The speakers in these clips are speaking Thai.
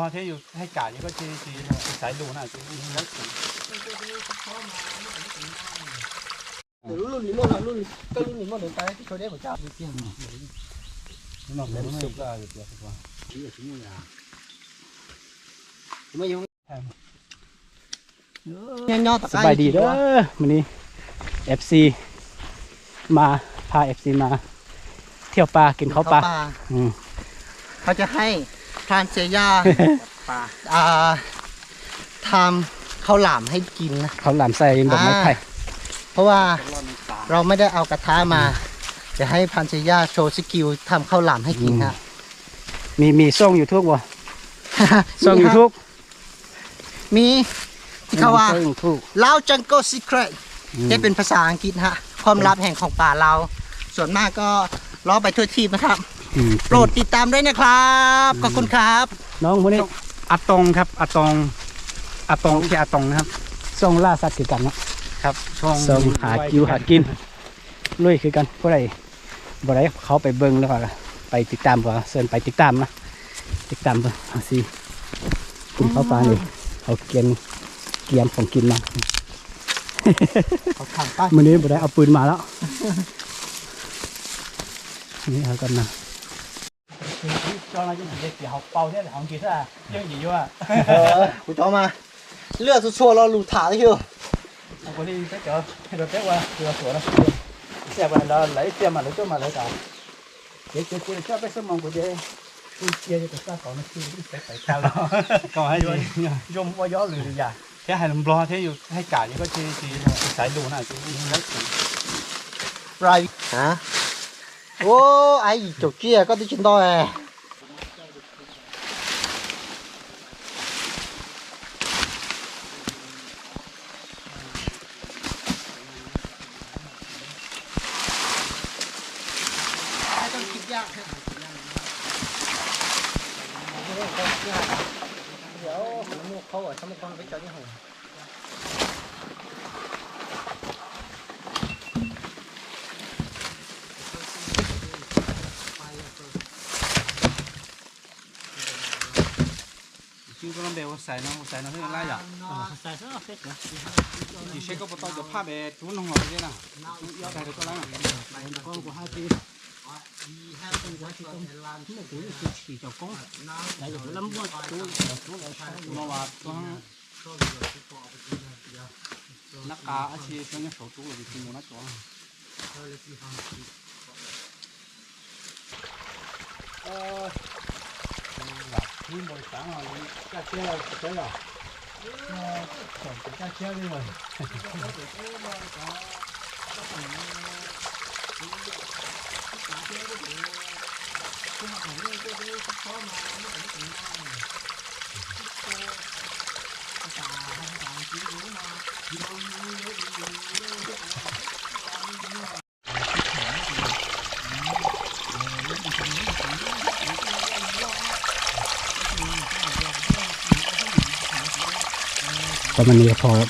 พอที่อยู่ให้กาดนี่ก็ชี้ชี้สายดูน่ะชี้แล้ว lúc lì môn là lúc cái lúc lì môn đến cái chỗ đấy của cháu đi tiền นอกนั้นสุกก็อยู่เดียวว่า chỉ ở chúng là mấy ông nhanh nho สบายดีเด้อวันนี้ FC มาพา FC มา เที่ยวปลากินข้าวปลาเขาจะให้ ทานเซย่าปลาอ่าทำข้าวหลามให้กินนะเขาวหลามใส่ดอกไม้ไผ่เพราะว่าเราไม่ได้เอากระทะมาจะให้พันเซย่าโชว์สกิลทำข้าวหลามให้กินฮะมีมีช่องยูทูบวะช่องยูทูบมีที่เขาว่าช่องยูทูบลาวจังโก s ี c r e t จะเป็นภาษาอังกฤษฮะความลับแห่งของป่าเรา ส่วนมากก็ล้อไปทั่วทีนะครับอืม โปรดติดตามด้วยนะครับขอบคุณครับ น้องคนนี้อาตองครับอาตองอาตองไม่ใช่อาตองนะครับช่องล่าสัตว์คือกันเนาะครับช่องช่องหากิวหากินลุยคือกันบ่ได้บ่ได้เขาไปเบิ่งแล้วก็ไปติดตามบ่เชิญไปติดตามนะติดตามเบิ่งเอาสิกินข้าวปลานี่เอาเกียนเกียนของกินมาขอถามป้ามื่อนี้บ่ได้เอาปืนมาแล้วนี่เอากันนะ cho nó chứ mình học bao thế là à? không kịp à? Nhưng gì vô à? Ờ, của mà lừa tôi xua lo lù thả đấy chưa? Không có đi cái chợ rồi cái qua rồi sửa nó xe mà nó lấy xe mà lấy chỗ mà lấy cả. Cái cái cái cho cái sớm mong của dễ cái chia cho cái ta còn nó chưa biết sẽ phải sao đó còn hay gì dùng qua gió lười già. Thế hay làm lo thế hay cả những cái chi chi sải đồ nào chứ lấy rồi. Hả? Ô ai chỗ kia có tí chuyện to à? ยก็ได้ชินดอยต้องคิดยาเดี๋ยวหมูเขาอะทำไมคนไปจอดที่หัว chứ có nó đều xài nó xài nó thế là gì Tại sao nó phết thì sẽ có một tao được phát về chú nó ngồi thế nào xài được có lắm con của quá thì con cũng là cuối là chỉ cho con đấy là lắm quá tôi mà và con nó cá chỉ cho những số chú là chỉ muốn nó cho ờ khi mỗi sáng là cá chê là cái là còn cá chê đi rồi ประมาณนี้พอครับ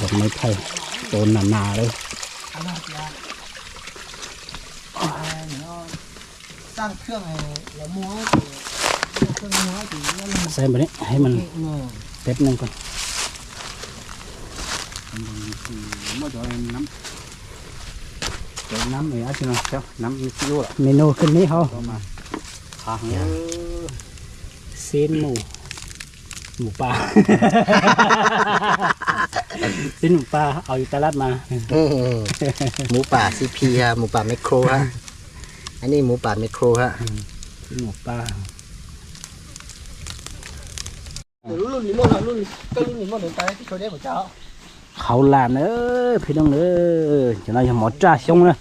ดอกไม้ไผ่โตนหนาๆเลย ร้างเครื่องไอ้ละม้วนเครื่องม้วนถึงแล้วมันใส่แบบนี้ให้มันเงาแป๊บนึงก่อน mới cho em nắm cho nắm này á chứ nào theo nắm vô là เมนูขึ้นนี้เขา cho mà hàng เซนหมูหมูป่าเซนหมูป่าเอาอยู่ตลาดมาหมูป่าซีพีฮะหมูป่าไมคโครฮะ อันนี้หมูป่าไมโครฮะ เซนหมูป่า รุ่นนี้หมดแล้วรุ่นก็รุ่นนี้หมดเลยไปที่โชว์ได้หมดเจ้า เขาลานเอ้ยพี่น้องเอ้ยจะน้อยหมอจ้าชงนะ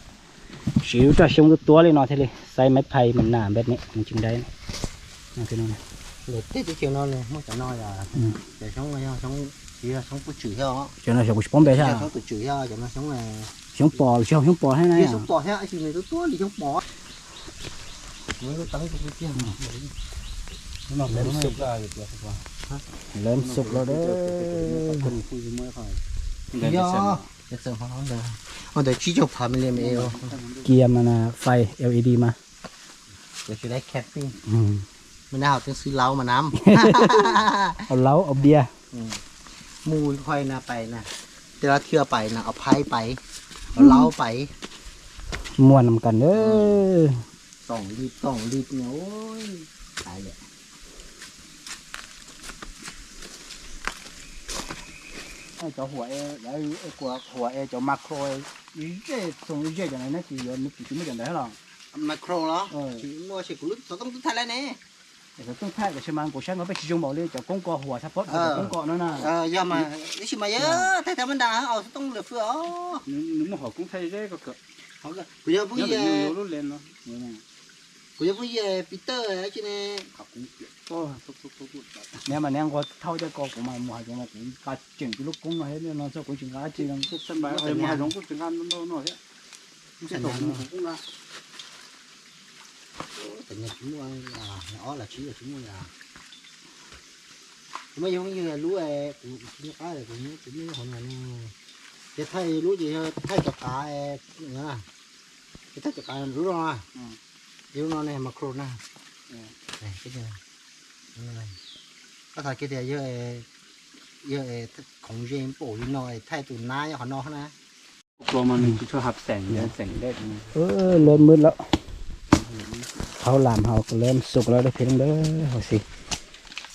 สิวจ้าชงตัวเลยเนาะเท่เลยใส่ไม้ไผ่มันหนาแบบนี้มันจึงได้นะพี่น้องนะ để tết thì chiều non này mua chả nói là Ừ. để sống là sống chỉ là sống bút chữ heo จะน้อยชงป้อมไปใช่ á sống bút chữ heo cho nó sống là ชงปอหรือชงชงปอให้นะ đi sống bò heo thì người tôi tua đi sống bò เมสุกแล้วเดี๋ยวครับเริ่นสุกแล้วเด้อคุยไม่ค่เจสริมของน้องเด้อเดี๋ยวชี้จบพาไปเรียนเอวเกียร์มานะไฟ LED มาเดี๋ยวจะได้แคปปิ้งไม่น่าเอาต้องซื้อเล้ามาน้ำเอาเล้าเอาเบียร์มูค่อยนะไปนะแต่ละเทื่อไปนะเอาไพ่ไปเอาเล้าไปม้วนนำกันเด้อ สองลิตรสองลิตรเนี่ยโอ้ยตายเลย ไอ้เจ้าหัวเอแล้วไอ้กลัวหัวเอเจ้ามาโครเอ้เจ๊ส่งเจ๊จังได๋นะสิยอนึกสิไม่จังได๋หรอก มาโครเหรอ เออ ถึงมัวเชกุลุตต้องทานแล้วเนี่ย แต่ก็ต้องท่ากับชมันกูช่างก็ไปชิจงบอกเลยเจ้ากงกอหัวเฉพาะเจ้ากงกอนั่นน่ะ เออย่ามาดิชิมาเยอะแต่ธรรมดาเอาต้องเหลือเฟืออ๋อ นึกว่าหอกรุงไทยได้ก็เกิด เขาก็กูจะพูด เยอะ เ กูจะพูดเย่ปีเตอร์ไอ้ชิเน่ ขับกุ้งเปียกก็ทุกทุกทุกทุก เนี่ยมันเนี่ยก็เท่าจะกอกูมาหมู่หาจังว่ากูกาจึงกูลูกกงมาให้เนี่ยนอนซะกูจึงกาจึง ทุกสบายเออมาหลงก็ถึงงานน้อยน้อยเนี่ยไม่ใช่ตกของกุ้งละ แต่เนี่ยchúng moi là nó là chỉ là chúng moi là mấy giống như là lúa ấy cũng cũng cái là cũng cũng như hôm nay nè cái thay lúa gì thôi thay cho cá ấy nữa cái thay cho cá là lúa rồi lúa nó này macro nè này cái này cái này có thể cái này với với không riêng bổ đi nói thay tụi ná cho họ nó nè กลัวมันชอบหับแสงแสงแดดเออเริ่มมืดแล้วเขาลามเฮาก็เริ่มสุกแล้วเด้อพี่น้องเด้อเอาสิ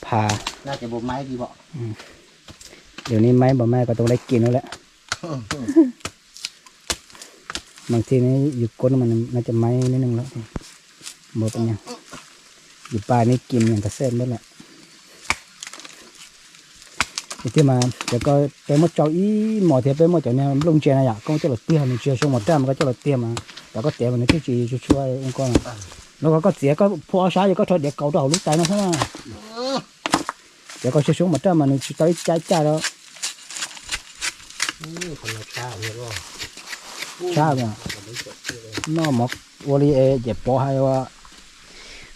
พา ra cái bộ máy đi bọn เดี๋ยวนี้ไม้บ่แม่ก็ต้องได้กินแล้วแหละบางทีนี่อยู่ก้นมันน่าจะไม้นิดนึงแล้ว บ่เป็นหยังอยู่ป่านี่กินอย่างกระเซ็นหมดแหละthì thế mà để coi bé một cháu ý mỏ thì bé một cháu này lông chè này à con cho là tiền mình chưa xong một trăm có cho là tiền mà đã có tiền mà nó cái gì cho chua ông con nó có có tiền có phô sáng có thôi để cầu đầu lúc tay nó thôi mà để có cho xuống một trăm mà nó chỉ tới trái trái đó còn là cha vậy rồi cha mà nó một vô đi e dẹp bỏ hayว่าnó một tờ nó một cái bọc thế mà rồi ơi lên nước lâu đấy cho nó tại cái chơi chó ừ chó dạ u coi cho là tộc chua nó ừ mà หมอก็ป้วนเราเราหลุดแท้หายใจแท้อันนี้มันอย่างพี่น้องบอกว่า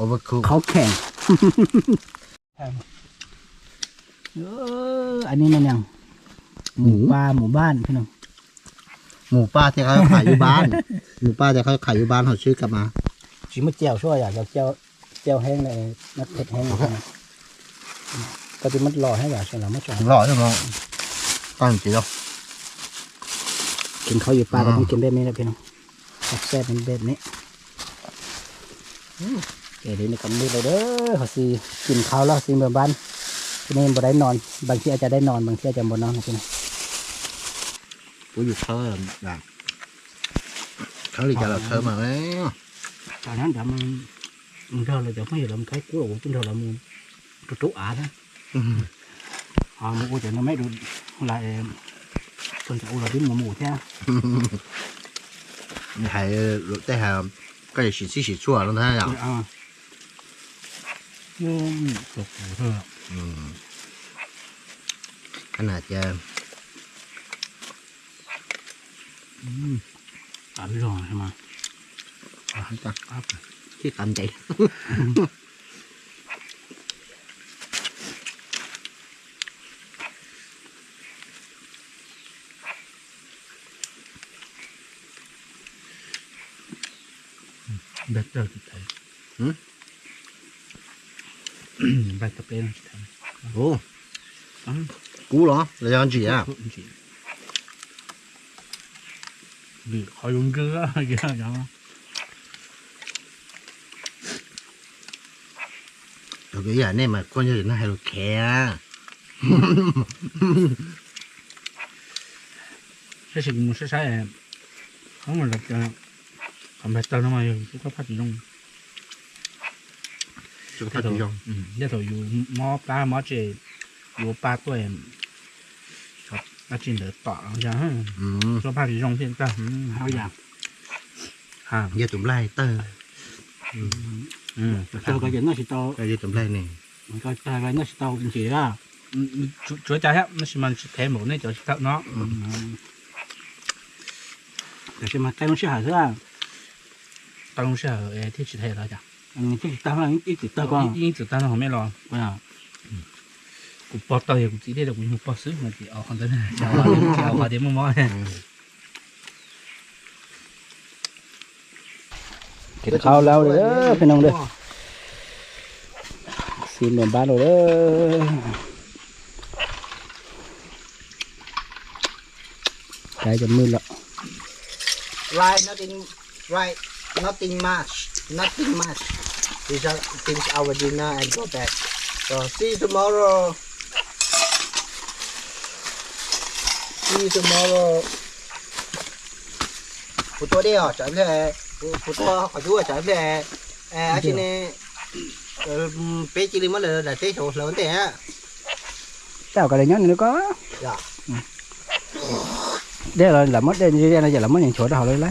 ở vực khu เขาแข็ง เอออันนี้มันอย่างหมู่ป่าหมู่บ้านพี่น้องหมูป้าที่เขาขายอยู่บ้าน หมูป้าที่เขาขายอยู่บ้านเขาซื้อกลับมาชิมะเจียวช่วยอยากจะเจียวเจียวแห้งเลยนัดเผ็ดแห้งเลยนะก็จะมัดรอให้อยากใช่หรือไม่ใช่ rõ rồi mà con chỉ đâu กินข้าวอยู่ป่าก็ต้องกินแบบนี้แหละพี่น้องแซ่บๆเป็นแบบนี้ เดี๋ยวนี้กับมือเลยเด้อเขาสิกินข้าวแล้วสิเมื่อบ้านทีนี้บ่ได้นอน บางทีอาจจะได้นอนบางทีอาจจะบ่นอนนะพี่น้อง của dù thơ là thơ thì chả là thơ mà ấy ตอนนั้นเดี๋ยวมันมันเดินเลยเดี๋ยวไม่เห็นเราใช้กู้หลงจนเดินเรามือตุ๊ตุ๊อานะอ่ามือกูจะไม่ดูอะไรคนจะเอาเราดิ้นหมูหมูแท้ hay đây là cái gì xí xí chua nó thấy อ่า nào โ vuông cục hơn ừ. cái này chưa tẩm rồi mà à, chắc áp chứ tẩm chị better to take. Hmm? vai tập em ồ cú đó là ăn gì à vì khỏi uống cơ kìa kìa rồi cái giờ này mà con như nó hay được kẹt cái gì cũng sẽ sai em không mà lập cầm hết tao nó mà có phát gì không 这个太头用，嗯，那头有毛把毛这有八对，好，那进的大了，像，嗯，说怕是用现在，嗯，好呀，啊，也准备的，嗯嗯，这个人那是到，也准备呢，个大概那是到问题啦，嗯，主主要家下那是嘛是开门呢，就是到那，嗯，但是嘛，带东西还是啊，带东西还是哎，天气太热了。讲， ừ chứ tao là ít chỉ tao con 因子当然后面了， à 我包到也不记得了，我用包手嘛的，哦，好的，讲话的讲话的么么的， กินข้าวแล้วเด้อพี่น้องเด้อซีนเหมือนบ้านเราเด้อใจจะมืดแล้ว right nothing right nothing much nothing much. We just finish our dinner and go back. So see you tomorrow. See you tomorrow. phụ tôi đi ở chậm thế phụ tôi khỏi chú ở chậm thế à anh chị này ừ, bé chị đi mất là là thế số lớn thế tao cả đời nhớ nữa có. Dạ. Ừ. Đây là là mất đây như thế này giờ là mất những chỗ đó họ lấy lấy.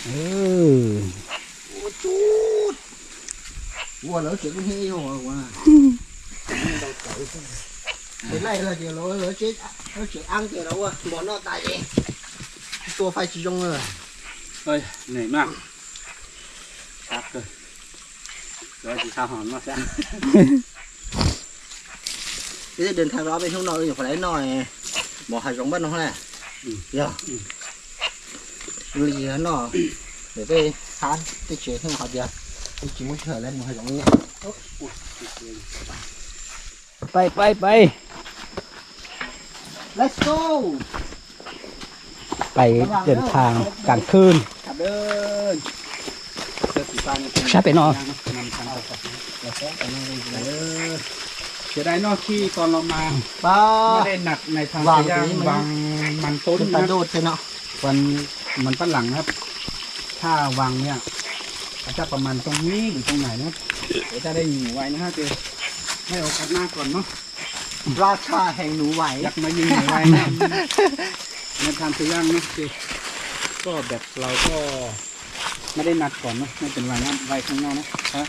เขาจะโดนโดนตึงแค่นั้นสิเมืองบ้านแล้วก็สิดับไฟ หมดปืนหมด หมดไฟก่อน ก้อนดิใช่ไหมนี่มันจริงเหรอสิตัวตัวนึง หมดไฟดีๆแล้วค่อยไปบนด่ารู้เนี่ยจริงๆนะเออ โอ้จูดวัวเหลือเสียงเฮียหัวว่าไปไล่ละเดี๋ยวเราเหลือเจ๊เราเสียอังเดี๋ยวเราอะหมอนอตายเองตัวไฟจีจงเลย เฮ้ยเหนื่อยมากครับเลยแล้วจะข้าวหอมมาซะ จะได้เดินทางเราไปทุ่งนอนอยู่คนไหนหน่อยหมอหายจงบ้านน้องแหละเดี๋ยว ลีหน่อเดี๋ยวไปทานไปเฉยให้เขาเดียวไปกินมื้อเฉยแล้วหมอหายจงนี้ไปไปไป let's go ไปเดินทางกลางคืนขับเดินเสื้อสีฟ้าเนี่ยใช่ไปนอนนำทางไปเสียดายเนอกที่ตอนเรามาป้าไม่ได้หนักในทางวางย่างตรงนี้มันวางมันต้นขึ้นนะตาโดดเลยเนาะวัน มันปั้นหลังนะครับ ถ้าวางเนี่ยอาจจะประมาณตรงนี้หรือตรงไหนนะเดี๋ยวจะได้ยิงไว้นะฮะเจให้โอกาสหน้าก่อนเนาะราชาแห่งหนูไหวอยากมายิงไว้นะในทางตัวย่างเนาะเจก็แบบเราก็ไม่ได้นัดก่อนเนาะไม่เป็นไรนะไว้ข้างนอกนะครับ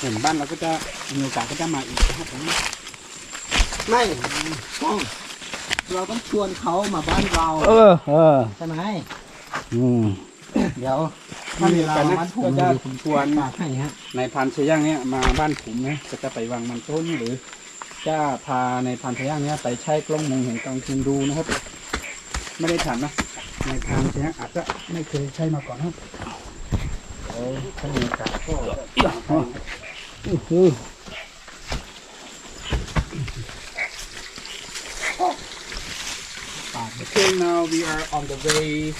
เห็นบ้านเราก็จะมีโอกาสก็จะมาอีกนะครับผมไม่ต้องเราต้องชวนเขามาบ้านเรา เออ เออ ใช่ไหม อืมเดี๋ยวถ้ามีโอกาสนะมันถูก็กจะชวนฝากให้ฮะในพันธุ์เชย่างเนี่ยมาบ้านผมนะก็จะไปวางมันต้นหรือจะพาในพันธุ์เชย่างเนี่ยไปใช้กล้องมองเห็นกลางคืนดูนะครับ ไม่ได้ถามนะในพันธุ์เชย่างอาจจะไม่เคยใช้มาก่อนนะครับโอ้ถ้ามีโอกาสก็จะอื้อหือ Okay, now we are on the way